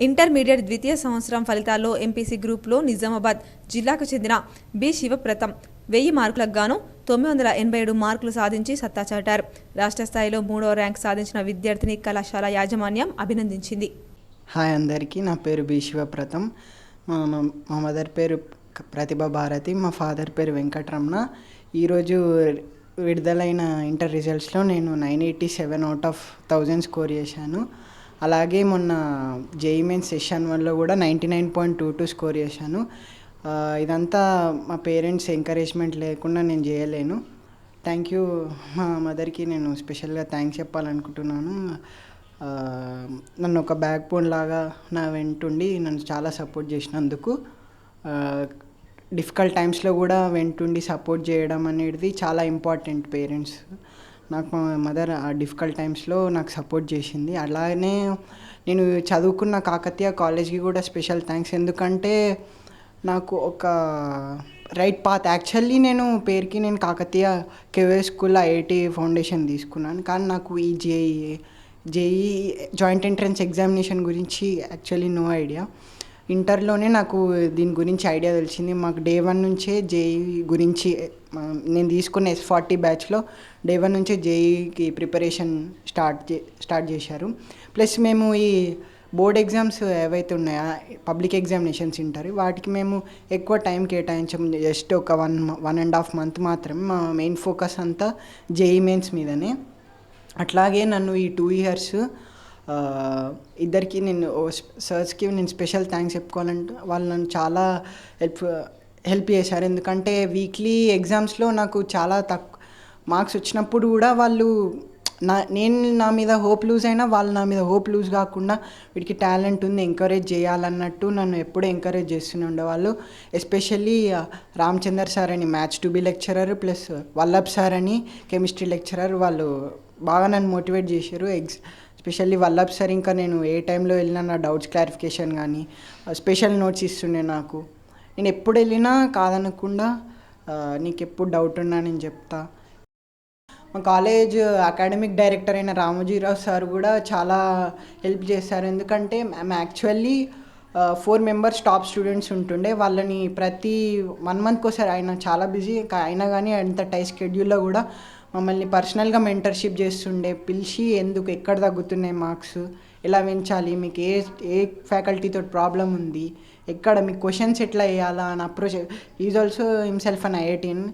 Intermediate ద్వితీయ సంవత్సరం ఫలితాల్లో ఎంపీసీ గ్రూప్లో నిజామాబాద్ జిల్లాకు చెందిన బి శివప్రతం వెయ్యి మార్కులకు గాను తొమ్మిది వందల ఎనభై ఏడు మార్కులు సాధించి సత్తా చాటారు. రాష్ట్ర స్థాయిలో మూడవ ర్యాంక్ సాధించిన విద్యార్థిని కళాశాల యాజమాన్యం అభినందించింది. హాయ్ అందరికీ నా పేరు బి శివప్రతం. మా మా- మదర్ పేరు ప్రతిభ భారతి మా ఫాదర్ పేరు వెంకటరమణ. ఈరోజు విడుదలైన ఇంటర్ రిజల్ట్స్లో నేను nine eighty seven out of thousand score చేశాను. అలాగే మొన్న జేఈ మెయిన్ సెషన్ వన్లో కూడా ninety nine point two two score చేశాను. ఇదంతా మా పేరెంట్స్ ఎంకరేజ్మెంట్ లేకుండా నేను చేయలేను. థ్యాంక్ యూ మా మదర్కి నేను స్పెషల్గా థ్యాంక్స్ చెప్పాలనుకుంటున్నాను. నన్ను ఒక బ్యాక్ బోన్ లాగా నా వెంటుండి నన్ను చాలా సపోర్ట్ చేసినందుకు. డిఫికల్ట్ టైమ్స్లో కూడా వెంటుండి సపోర్ట్ చేయడం అనేది చాలా ఇంపార్టెంట్ పేరెంట్స్. నాకు మా మదర్ ఆ డిఫికల్ట్ టైమ్స్లో నాకు సపోర్ట్ చేసింది. అలానే నేను చదువుకున్న కాకతీయ కాలేజ్కి కూడా స్పెషల్ థ్యాంక్స్ ఎందుకంటే నాకు ఒక రైట్ పాత్ యాక్చువల్లీ నేను పేరుకి నేను కాకతీయ కేవే స్కూల్ ఐఐటి ఫౌండేషన్ తీసుకున్నాను. కానీ నాకు ఈ JEE JEE joint entrance examination గురించి యాక్చువల్లీ నో ఐడియా ఇంటర్లోనే నాకు దీని గురించి ఐడియా తెలిసింది. మాకు డే వన్ నుంచే జేఈ గురించి నేను తీసుకున్న ఎస్ ఫార్టీ బ్యాచ్లో డే వన్ నుంచే జేఈకి ప్రిపరేషన్ స్టార్ట్ చే స్టార్ట్ చేశారు. ప్లస్ మేము ఈ బోర్డ్ ఎగ్జామ్స్ ఏవైతే ఉన్నాయో పబ్లిక్ ఎగ్జామినేషన్స్ ఉంటారు వాటికి మేము ఎక్కువ టైం కేటాయించం జస్ట్ ఒక one one and half month మాత్రమే మా మెయిన్ ఫోకస్ అంతా జేఈ మెయిన్స్ మీదనే. అట్లాగే నన్ను ఈ టూ ఇయర్స్ ఇద్దరికి నేను సర్చ్కి నేను స్పెషల్ థ్యాంక్స్ చెప్పుకోవాలంటే వాళ్ళు నన్ను చాలా హెల్ప్ హెల్ప్ చేశారు. ఎందుకంటే వీక్లీ ఎగ్జామ్స్లో నాకు చాలా తక్కువ మార్క్స్ వచ్చినప్పుడు కూడా వాళ్ళు నా నేను నా మీద హోప్ లూజ్ అయినా వాళ్ళు నా మీద హోప్ లూజ్ కాకుండా వీడికి టాలెంట్ ఉంది ఎంకరేజ్ చేయాలన్నట్టు నన్ను ఎప్పుడూ ఎంకరేజ్ చేస్తూనే ఉండేవాళ్ళు. ఎస్పెషల్లీ రామచందర్ సార్ అని maths two B lecturer plus Vallabh sir అని కెమిస్ట్రీ లెక్చరర్ వాళ్ళు బాగా నన్ను మోటివేట్ చేశారు. ఎగ్స్ స్పెషల్లీ వల్లభ్ సార్ ఇంకా నేను ఏ టైంలో వెళ్ళినా నా డౌట్స్ క్లారిఫికేషన్ కానీ స్పెషల్ నోట్స్ ఇస్తుండే నాకు. నేను ఎప్పుడు వెళ్ళినా కాదనకుండా నీకు ఎప్పుడు డౌట్ ఉన్నా నేను చెప్తా. మా కాలేజ్ అకాడమిక్ డైరెక్టర్ అయిన రామోజీరావు సార్ కూడా చాలా హెల్ప్ చేశారు. ఎందుకంటే మేము actually four members top students ఉంటుండే. వాళ్ళని ప్రతి వన్ మంత్కి ఒకసారి ఆయన చాలా బిజీ అయినా కానీ అంత టై షెడ్యూల్లో కూడా మమ్మల్ని పర్సనల్గా మెంటర్షిప్ చేస్తుండే పిలిచి ఎందుకు ఎక్కడ తగ్గుతున్నాయి మార్క్స్ ఎలా పెంచాలి? మీకు ఏ ఏ ఫ్యాకల్టీతో ప్రాబ్లం ఉంది? ఎక్కడ మీకు క్వశ్చన్స్ ఎట్లా వేయాలా? అని approach is also himself an IITian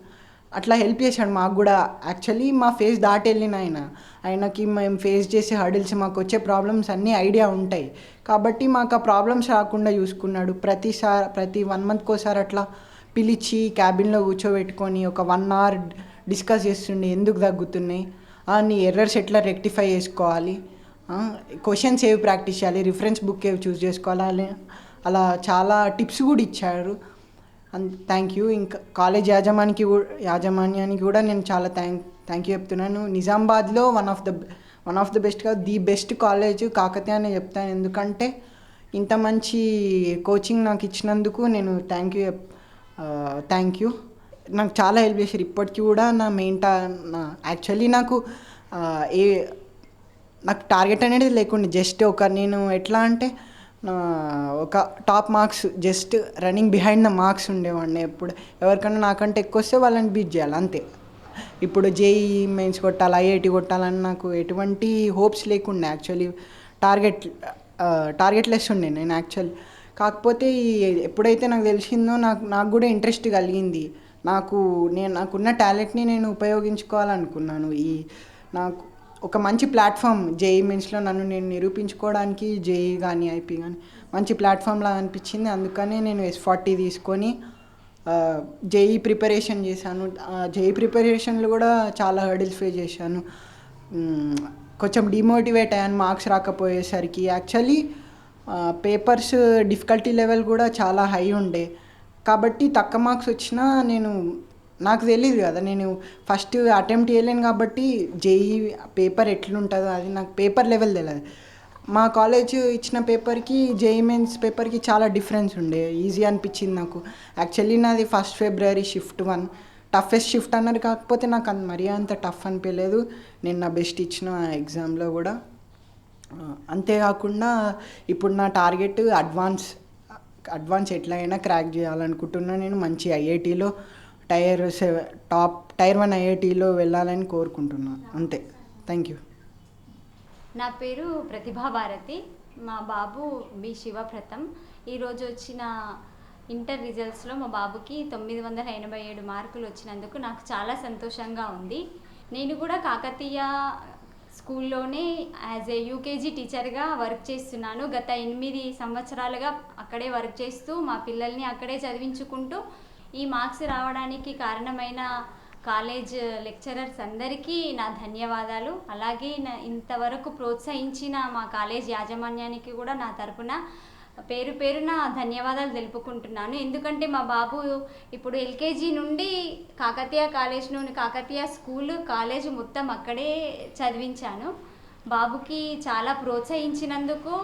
అట్లా హెల్ప్ చేశాడు మాకు కూడా. యాక్చువల్లీ మా ఫేస్ దాటి వెళ్ళిన ఆయన. ఆయనకి మేము ఫేస్ చేసే హడిల్స్ మాకు వచ్చే ప్రాబ్లమ్స్ అన్నీ ఐడియా ఉంటాయి. కాబట్టి మాకు ఆ ప్రాబ్లమ్స్ రాకుండా చూసుకున్నాడు. ప్రతిసారి ప్రతి వన్ మంత్కి ఒకసారి అట్లా పిలిచి క్యాబిన్లో కూర్చోబెట్టుకొని ఒక వన్ అవర్ డిస్కస్ చేస్తుండే ఎందుకు తగ్గుతున్నాయి? నీ ఎర్రర్స్ ఎట్లా రెక్టిఫై చేసుకోవాలి? క్వశ్చన్స్ ఏవి ప్రాక్టీస్ చేయాలి? రిఫరెన్స్ బుక్ ఏవి చూస్ చేసుకోవాలి? అలా- అలా చాలా టిప్స్ కూడా ఇచ్చారు. Thank you. ఇంకా కాలేజ్ యాజమానికి యాజమాన్యానికి కూడా నేను చాలా థ్యాంక్ థ్యాంక్ యూ చెప్తున్నాను. నిజామాబాద్లో one of the one of the best కాదు ది బెస్ట్ కాలేజ్ కాకతీయ అని చెప్తాను. ఎందుకంటే ఇంత మంచి కోచింగ్ నాకు ఇచ్చినందుకు నేను థ్యాంక్ యూ థ్యాంక్ యూ. నాకు చాలా హెల్ప్ చేశారు. ఇప్పటికీ కూడా నా మెయిన్ టా నా యాక్చువల్లీ నాకు ఏ నాకు టార్గెట్ అనేది లేకుండా. జస్ట్ ఒక నేను ఎట్లా అంటే నా ఒక top marks just running behind the marks ఉండేవాడిని ఎప్పుడు. ఎవరికైనా నాకంటే ఎక్కువ వస్తే వాళ్ళని బీట్ చేయాలి అంతే. ఇప్పుడు జేఈ మెయిన్స్ కొట్టాలి ఐఐటి కొట్టాలని నాకు ఎటువంటి హోప్స్ లేకుండా. యాక్చువల్లీ టార్గెట్ టార్గెట్ లెస్ ఉండే నేను యాక్చువల్. కాకపోతే ఈ ఎప్పుడైతే నాకు తెలిసిందో నాకు నాకు కూడా ఇంట్రెస్ట్ కలిగింది. నాకు నేను నాకున్న టాలెంట్ని నేను ఉపయోగించుకోవాలనుకున్నాను. ఈ నాకు ఒక మంచి ప్లాట్ఫామ్ జేఈ మెన్స్లో నన్ను నేను నిరూపించుకోవడానికి జేఈ కానీ ఐపీ కానీ మంచి ప్లాట్ఫామ్లా అనిపించింది. అందుకనే నేను ఎస్ ఫార్టీ తీసుకొని జేఈ ప్రిపరేషన్ చేశాను. జేఈ ప్రిపరేషన్లు కూడా చాలా హర్డిల్స్ ఫేస్ చేశాను. కొంచెం డిమోటివేట్ అయ్యాను మార్క్స్ రాకపోయేసరికి. యాక్చువల్లీ పేపర్స్ డిఫికల్టీ లెవెల్ కూడా చాలా హై ఉండే. కాబట్టి తక్కువ మార్క్స్ వచ్చినా నేను నాకు తెలియదు కదా నేను ఫస్ట్ అటెంప్ట్ చేయలేను కాబట్టి జేఈ పేపర్ ఎట్లుంటుందో అది నాకు పేపర్ లెవెల్ తెలియదు మా కాలేజ్ ఇచ్చిన పేపర్కి జేఈ మెయిన్స్ పేపర్కి చాలా డిఫరెన్స్ ఉండే ఈజీ అనిపించింది నాకు. యాక్చువల్లీ నాది first February shift one. Toughest shift అన్నారు కాకపోతే నాకు అంత మరీ అంత టఫ్ అనిపించలేదు నేను నా బెస్ట్ ఇచ్చిన ఎగ్జామ్లో కూడా. అంతేకాకుండా ఇప్పుడు నా టార్గెట్ అడ్వాన్స్ అడ్వాన్స్ ఎట్లా అయినా క్రాక్ చేయాలనుకుంటున్నా నేను మంచి ఐఐటీలో టైర్ టాప్ టైర్ వన్ ఐఐటీలో వెళ్ళాలని కోరుకుంటున్నాను అంతే. థ్యాంక్ యూ నా పేరు ప్రతిభా భారతి. మా బాబు బి శివప్రతం. ఈరోజు వచ్చిన ఇంటర్ రిజల్ట్స్లో మా బాబుకి తొమ్మిది వందల ఎనభై ఏడు మార్కులు వచ్చినందుకు నాకు చాలా సంతోషంగా ఉంది. నేను కూడా కాకతీయ స్కూల్లోనే యాజ్ ఏ యూకేజీ టీచర్గా వర్క్ చేస్తున్నాను. గత ఎనిమిది సంవత్సరాలుగా అక్కడే వర్క్ చేస్తూ మా పిల్లల్ని అక్కడే చదివించుకుంటూ ఈ మార్క్స్ రావడానికి కారణమైన కాలేజ్ లెక్చరర్స్ అందరికీ నా ధన్యవాదాలు. అలాగే నా ఇంతవరకు ప్రోత్సహించిన మా కాలేజ్ యాజమాన్యానికి కూడా నా తరపున పేరు పేరున ధన్యవాదాలు తెలుపుకుంటున్నాను. ఎందుకంటే మా బాబు ఇప్పుడు ఎల్కేజీ నుండి కాకతీయ కాలేజ్ నుండి కాకతీయ స్కూల్ కాలేజ్ మొత్తం అక్కడే చదివించాను. బాబుకి చాలా ప్రోత్సహించినందుకు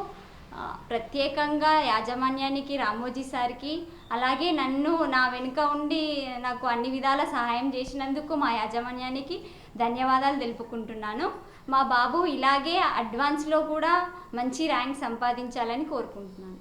ప్రత్యేకంగా యాజమాన్యానికి రామోజీ సార్కి అలాగే నన్ను నా వెనుక ఉండి నాకు అన్ని విధాల సహాయం చేసినందుకు మా యాజమాన్యానికి ధన్యవాదాలు తెలుపుకుంటున్నాను. మా బాబు ఇలాగే అడ్వాన్స్లో కూడా మంచి ర్యాంక్ సంపాదించాలని కోరుకుంటున్నాను.